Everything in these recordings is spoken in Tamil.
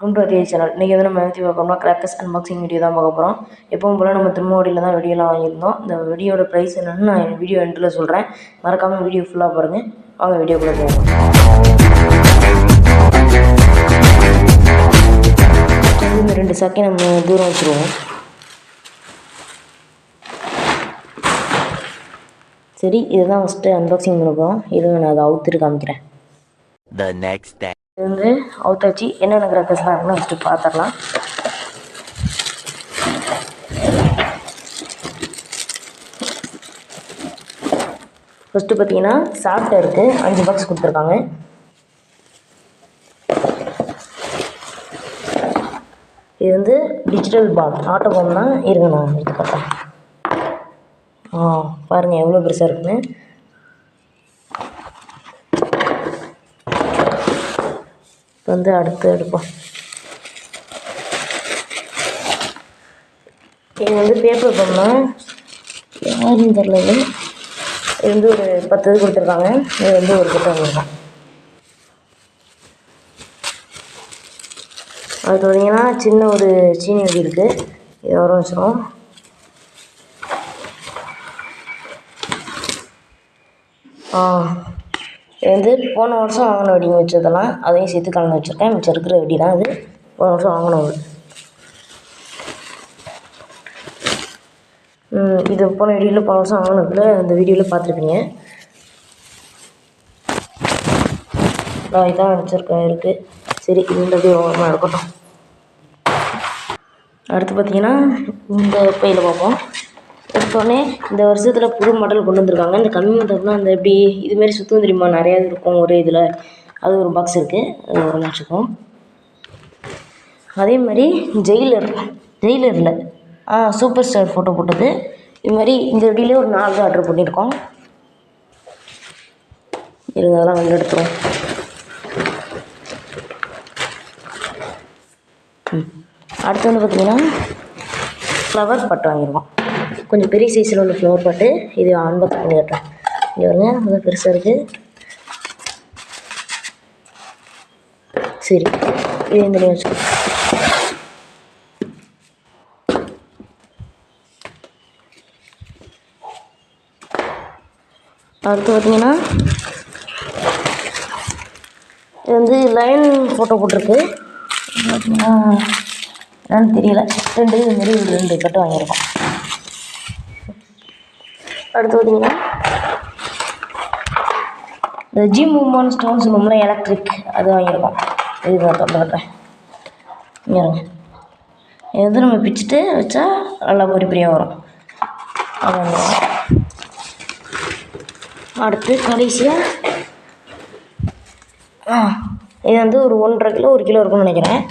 வெல்கம் டு சேனல் இன்றைக்கி வந்து நம்ம பற்றி பார்க்கணும்னா கிராக்கர்ஸ் அன்பாக்சிங் வீடியோ தான் பார்க்க போகிறோம் எப்பவும் போல் நம்ம திருமாவடியில் தான் வெடியெல்லாம் வாங்கியிருந்தோம். இந்த வெடியோட ப்ரைஸ் என்னென்னு நான் வீடியோ எண்டில் சொல்கிறேன் மறக்காமல் வீடியோ ஃபுல்லாக பாருங்கள் வாங்க வீடியோக்குள்ளே போகலாம் இந்த ரெண்டு சாக்கை நம்ம தூரம் வச்சுருவோம். சரி இதுதான் ஃபஸ்ட்டு அன்பாக்சிங் பண்ண போகிறோம் இது நான் அதை அவுத்துட்டு காமிக்கிறேன். The next day. இது வந்து அவுத்தாச்சு என்னென்ன கிராக்கர்ஸ்லாம் இருக்குன்னு ஃபஸ்ட்டு பார்த்துடலாம் ஃபஸ்ட்டு பார்த்தீங்கன்னா சாஃப்ட் இருக்குது அஞ்சு பாக்ஸ் கொடுத்துருக்காங்க. இது வந்து டிஜிட்டல் பாம் ஆட்டோ பாம் தான் இருக்குண்ணா எடுத்து ஆ பாருங்கள் எவ்வளோ பெருசாக இருக்குன்னு. வந்து அடுத்து எடுப்போம். இது வந்து பேப்பர் பண்ணோம். யாருன்னு தெரில இது. வந்து ஒரு பத்து இது கொடுத்துருக்காங்க. இது வந்து ஒரு கிட்ட வந்துருக்கும் அது பார்த்தீங்கன்னா சின்ன ஒரு சீனி வெடி இருக்குது இது வர வச்சிடும் ஆ. இது வந்து போன வருஷம் வாங்கின வெடி வச்சதெல்லாம் அதையும் சேர்த்து கலந்து வச்சுருக்கேன். மிச்சம் இருக்கிற வெடி தான் அது போன வருஷம் வாங்கினது இது போன வீடியோவில் போன வருஷம் வாங்கினதுல இந்த வீடியோவில் பார்த்துருப்பீங்க. நான் இதான் வச்சுருக்கேன். இருக்குது சரி இது இந்த ஓரமாக இருக்கட்டும். அடுத்து பார்த்தீங்கன்னா இந்த பையில் பார்ப்போம். பார்த்தோன்னே இந்த வருஷத்தில் புது மாடல் கொண்டு வந்திருக்காங்க. இந்த கம்மி மாடல்னால் அந்த எப்படி இதுமாரி சுத்தம் தெரியுமா? நிறையா இது இருக்கும் ஒரே இதில். அது ஒரு பாக்ஸ் இருக்குது அது ஒரு வச்சுக்கோம் அதே மாதிரி ஜெயிலர் ஜெயிலரில் ஆ சூப்பர் ஸ்டார் ஃபோட்டோ போட்டது. இது மாதிரி இந்த வெடியிலே ஒரு நாலு ஆர்டர் பண்ணியிருக்கோம். இருங்க அதெல்லாம் வந்து எடுத்துருவோம். ம். அடுத்து வந்து பார்த்திங்கன்னா ஃப்ளவர் பட் வாங்கியிருக்கோம். கொஞ்சம் பெரிய சைஸில் உள்ள ஃப்ளவர் பாட்டு இது அன்பாக்ஸ் பண்ணி கட்டுறேன். இங்கே வருங்க அது பெருசாக இருக்குது சரி இது இந்த வச்சு அடுத்து பார்த்தீங்கன்னா இது வந்து லைன் ஃபோட்டோ போட்டிருக்கு. பார்த்தீங்கன்னா என்னன்னு தெரியல. ரெண்டு இது மாரி ரெண்டு கட்டு வாங்கியிருக்கோம். அடுத்து பார்த்தீங்கன்னா இந்த ஜிம் மூமெண்ட் ஸ்டோன்ஸ் சொல்லுவோம்ல எலக்ட்ரிக் அது வாங்கியிருக்கோம். இது நான் தொண்டை கட்டுறேன் இங்கே இருங்க எது நம்ம பிச்சுட்டு வச்சா நல்லா பொறி பொரியாக வரும். அது அடுத்து கடைசியாக இது வந்து ஒரு ஒன்றரை கிலோ ஒரு கிலோ இருக்கும்னு நினைக்கிறேன்.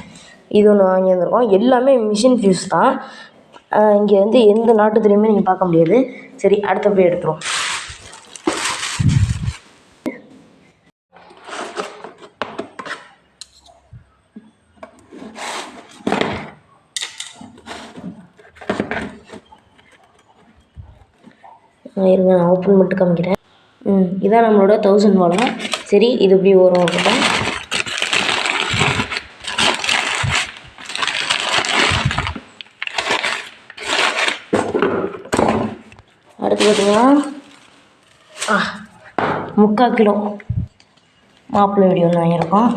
இது ஒன்று வாங்கி வந்திருக்கோம். எல்லாமே மிஷின் ஃபியூஸ் தான். இங்கே வந்து எந்த நாட்டுத்துலேயுமே நீங்கள் பார்க்க முடியாது. சரி அடுத்த போய் எடுத்துருவோம். இருங்க நான் ஓப்பன் பண்ணிட்டு காமிக்கிறேன். ம் இதான் நம்மளோட தௌசண்ட் வாழை சரி இது இப்படி வரும் அப்படின்னா அடுத்து பார்த்தீங்கன்னா முக்கால் கிலோ மாப்பிள்ளை வெடி ஒன்று வாங்கியிருக்கோம்.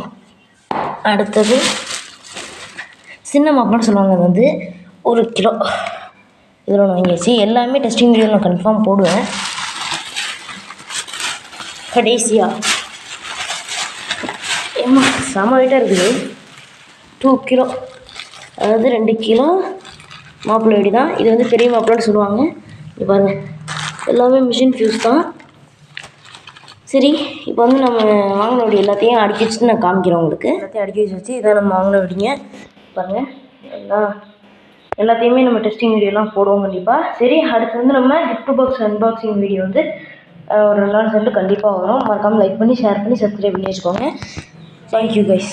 அடுத்தது சின்ன மாப்பிள்ளைன்னு சொல்லுவாங்க அது வந்து ஒரு கிலோ. இதில் ஒன்று வாங்கியாச்சு. எல்லாமே டெஸ்டிங் வீடியோ நான் கன்ஃபார்ம் போடுவேன். கடைசியாக ஏம்மா செம வெயிட்டாக இருக்குது. Two kilo. அதாவது ரெண்டு கிலோ மாப்பிள்ளை வெடி தான். இது வந்து பெரிய மாப்பிள்ளைன்னு சொல்லுவாங்க. இது பாருங்கள் எல்லாமே மிஷின் ஃபியூஸ் தான். சரி இப்போ வந்து நம்ம வாங்கின வெடி எல்லாத்தையும் அடுக்கி வச்சுட்டு நான் காமிக்கிறேன் உங்களுக்கு. எல்லாத்தையும் அடுக்கி வச்சு வச்சு இதான் நம்ம வாங்கின வெடிங்க பாருங்கள் எல்லாம் எல்லாத்தையுமே நம்ம டெஸ்டிங் வீடியோலாம் போடுவோம் கண்டிப்பாக சரி அடுத்து வந்து நம்ம கிஃப்ட் பாக்ஸ் அன்பாக்சிங் வீடியோ வந்து ஒரு ரெண்டு நாள் சென்று கண்டிப்பாக வரும். மறக்காமல் லைக் பண்ணி ஷேர் பண்ணி சப்ஸ்கிரைப் பண்ணி வச்சுக்கோங்க. Thank you guys